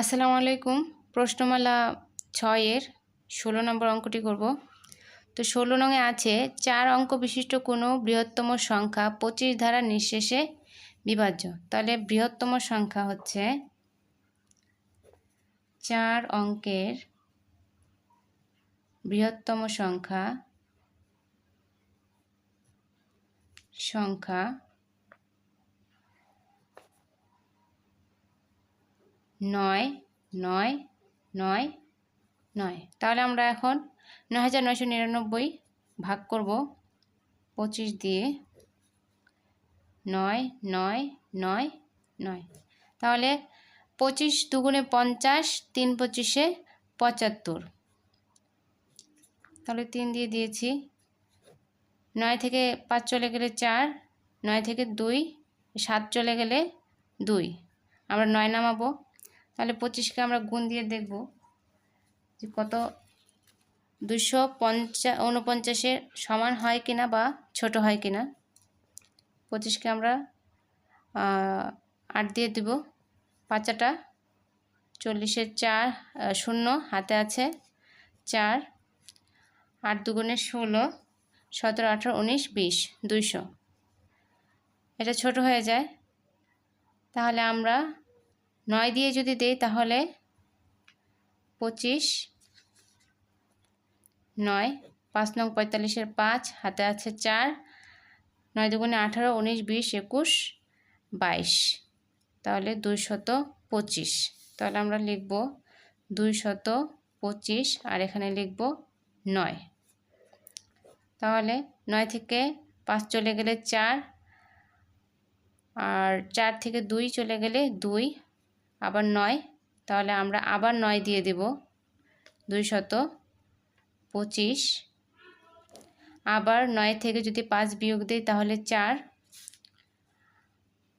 আসসালামু আলাইকুম। প্রশ্নমালা ছয়ের ষোলো নম্বর অঙ্কটি করব। তো ষোলো নঙে আছে, চার অঙ্ক বিশিষ্ট কোনো বৃহত্তম সংখ্যা পঁচিশ ধারা নিঃশেষে বিভাজ্য। তাহলে বৃহত্তম সংখ্যা হচ্ছে চার অঙ্কের বৃহত্তম সংখ্যা সংখ্যা নয় নয় নয় নয়। তাহলে আমরা এখন নয় হাজার নয়শো নিরানব্বই ভাগ করব পঁচিশ দিয়ে নয় নয় নয় নয়। তাহলে পঁচিশ দুগুণে পঞ্চাশ, তিন পঁচিশে পঁচাত্তর। তাহলে তিন দিয়ে দিয়েছি। নয় থেকে পাঁচ চলে গেলে চার, নয় থেকে দুই, সাত চলে গেলে দুই। আমরা নয় নামাবো। তাহলে পঁচিশকে আমরা গুণ দিয়ে দেখব যে কত দুশো পঞ্চা উনপঞ্চাশের সমান হয় কিনা বা ছোট হয় কিনা। পঁচিশকে আমরা আট দিয়ে দেব। পাঁচাটা, চল্লিশের চার শূন্য, হাতে আছে চার, আট দুগুণে ষোলো, সতেরো, আঠেরো, উনিশ, বিশ, দুইশো। এটা ছোট হয়ে যায়। তাহলে আমরা নয় দিয়ে যদি দেই তাহলে পঁচিশ, নয়, পাঁচ নং পঁয়তাল্লিশের পাঁচ, হাতে আছে চার, নয় দুগুণে আঠারো, উনিশ, বিশ, একুশ, বাইশ। তাহলে দুই শত পঁচিশ। তাহলে আমরা লিখব দুই শত পঁচিশ আর এখানে লিখব নয়। তাহলে নয় থেকে পাঁচ চলে গেলে চার, আর চার থেকে দুই চলে গেলে দুই আবার নয়, তাহলে আমরা আবার নয় দিয়ে দেব। দুই শত পঁচিশ। আবার নয় থেকে যদি পাঁচ বিয়োগ দিই, তাহলে চার।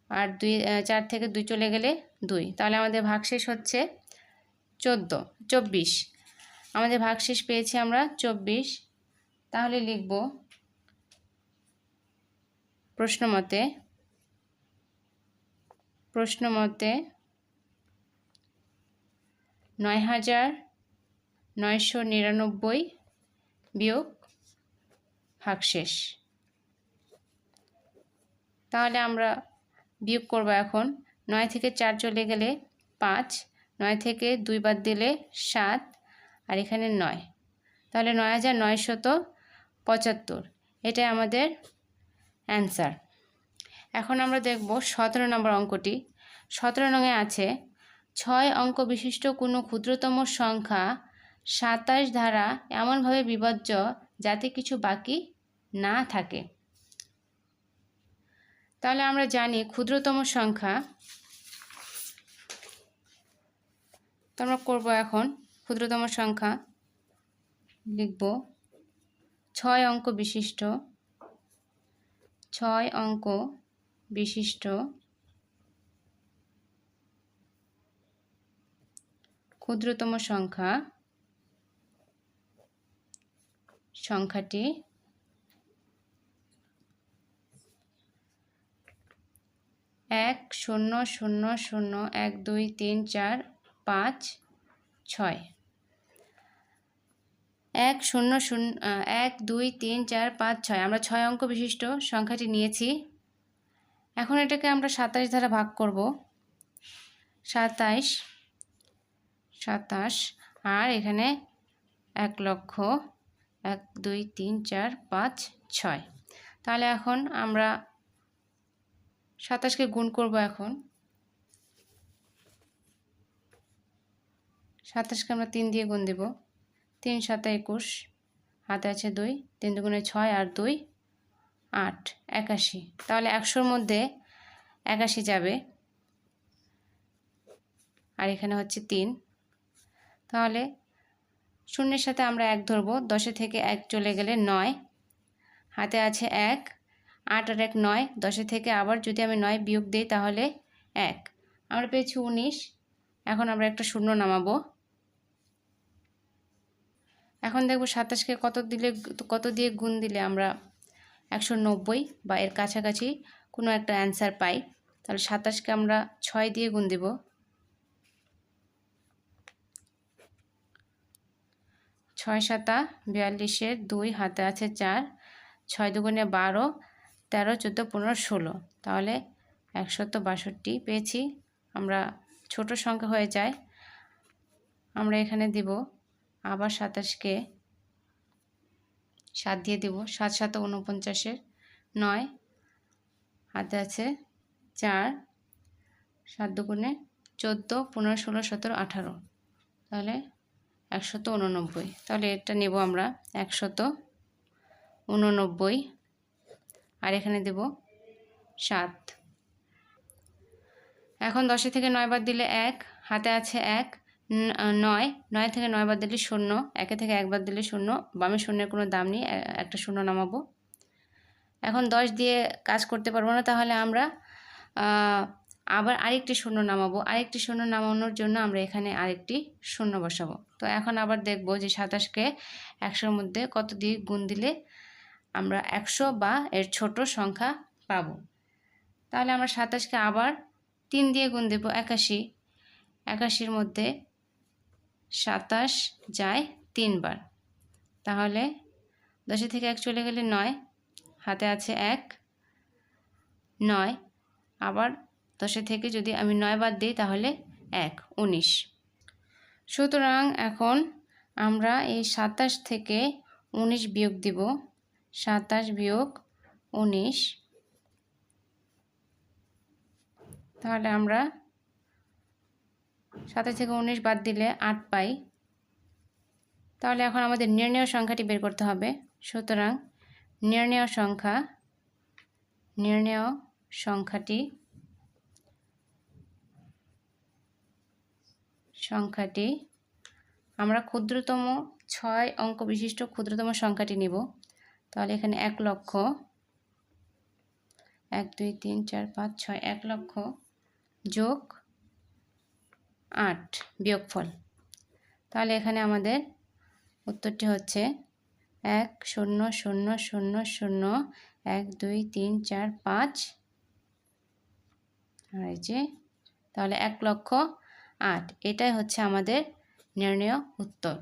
আর দুই চার থেকে দুই চলে গেলে দুই। তাহলে আমাদের ভাগশেষ হচ্ছে চোদ্দ, চব্বিশ। আমাদের ভাগশেষ পেয়েছি আমরা চব্বিশ। তাহলে লিখব প্রশ্ন মতে প্রশ্ন মতে নয় হাজার নয়শো নিরানব্বই বিয়োগ ভাগশেষ। তাহলে আমরা বিয়োগ করব এখন নয় থেকে চার চলে গেলে পাঁচ, নয় থেকে দুই বাদ দিলে সাত, আর এখানে নয়। তাহলে নয় হাজার নয়শত পঁচাত্তর, এটাই আমাদের অ্যান্সার। এখন আমরা দেখব সতেরো নম্বর অঙ্কটি। সতেরো নঙে আছে ছয় অঙ্ক বিশিষ্ট কোনো ক্ষুদ্রতম সংখ্যা সাতাশ ধারা এমনভাবে বিভাজ্য যাতে কিছু বাকি না থাকে। তাহলে আমরা জানি ক্ষুদ্রতম সংখ্যা, তো আমরা করব এখন ক্ষুদ্রতম সংখ্যা লিখব ছয় অঙ্ক বিশিষ্ট, ছয় অঙ্ক বিশিষ্ট ক্ষুদ্রতম সংখ্যা সংখ্যাটি এক শূন্য শূন্য শূন্য এক দুই তিন চার পাঁচ ছয়। এক শূন্য শূন্য এক দুই তিন চার পাঁচ ছয়। আমরা ছয় অঙ্ক বিশিষ্ট সংখ্যাটি নিয়েছি। এখন এটাকে আমরা সাতাশ দ্বারা ভাগ করব। সাতাইশ সাতাশ। আর এখানে এক লক্ষ এক, দুই, তিন, চার, পাঁচ, ছয়। তাহলে এখন আমরা সাতাশকে গুণ করব এখন। সাতাশকে আমরা তিন দিয়ে গুণ দেব। তিন, সাতা, একুশ। হাতে আছে দুই, তিন দুগুণে ছয় আর দুই, আট, একাশি। তাহলে একশোর মধ্যে একাশি যাবে। আর এখানে হচ্ছে তিন। তাহলে শূন্যের সাথে আমরা এক ধরবো। দশে থেকে এক চলে গেলে নয়। হাতে আছে এক। আট আর এক নয়। দশে থেকে আবার যদি আমি নয় বিয়োগ দিই তাহলে এক। আমরা পেয়েছি উনিশ। এখন আমরা একটা শূন্য নামাবো। এখন দেখব সাতাশকে কত দিলে কত দিয়ে গুণ দিলে আমরা একশো নব্বই বা এর কাছাকাছি কোনো একটা অ্যান্সার পাই। তাহলে সাতাশকে আমরা ছয় দিয়ে গুণ দেব। ছয় সাতা, বিয়াল্লিশের দুই, হাতে আছে চার, ছয় দুগুণে বারো, তেরো, চোদ্দ, পনেরো, ষোলো। তাহলে একশত বাষট্টি পেয়েছি। আমরা ছোট সংখ্যা হয়ে যায়। আমরা এখানে দিব, আবার সাতাশকে সাত দিয়ে দিব, সাত সাত উনপঞ্চাশের নয়, হাতে আছে চার, সাত দুগুণে চোদ্দ, পনেরো, ষোলো, সতেরো, আঠারো। তাহলে একশত উননব্বই তাহলে এটা নেব আমরা একশত উননব্বই আর এখানে দেব সাত। এখন দশে থেকে নয় বাদ দিলে এক, হাতে আছে এক নয় নয় থেকে নয় বাদ দিলে শূন্য, একে থেকে একবার দিলে শূন্য, বামে শূন্যের কোনো দাম নেই একটা শূন্য নামাবো। এখন দশ দিয়ে কাজ করতে পারব না, তাহলে আমরা আবার আরেকটি শূন্য নামাবো। আরেকটি শূন্য নামানোর জন্য আমরা এখানে আরেকটি শূন্য বসাবো। তো এখন আবার দেখব যে সাতাশকে একশোর মধ্যে কত দিয়ে গুণ দিলে আমরা একশো বা এর ছোট সংখ্যা পাবো। তাহলে আমরা সাতাশকে আবার তিন দিয়ে গুণ দেব একাশি। একাশির মধ্যে সাতাশ যায় তিনবার। তাহলে দশে থেকে এক চলে গেলে নয়, হাতে আছে এক, নয়, আবার দশে থেকে যদি আমি নয় বাদ দিই তাহলে এক, উনিশ। সুতরাং এখন আমরা এই সাতাশ থেকে উনিশ বিয়োগ দিব। সাতাশ বিয়োগ উনিশ। তাহলে আমরা সাতাশ থেকে উনিশ বাদ দিলে আট পাই। তাহলে এখন আমাদের নির্ণয় সংখ্যাটি বের করতে হবে। সুতরাং নির্ণয় সংখ্যা, নির্ণয় সংখ্যাটি সংখ্যাটি, আমরা ক্ষুদ্রতম ছয় অঙ্ক বিশিষ্ট ক্ষুদ্রতম সংখ্যাটি নেব। তাহলে এখানে এক লক্ষ, এক, দুই, তিন, চার, পাঁচ, ছয়, এক লক্ষ যোগ আট বিয়োগফল। তাহলে এখানে আমাদের উত্তরটি হচ্ছে এক, শূন্য শূন্য শূন্য শূন্য, এক, দুই, তিন, চার, পাঁচ। যে, তাহলে এক লক্ষ আট। এটাই হচ্ছে আমাদের নির্ণয় উত্তর।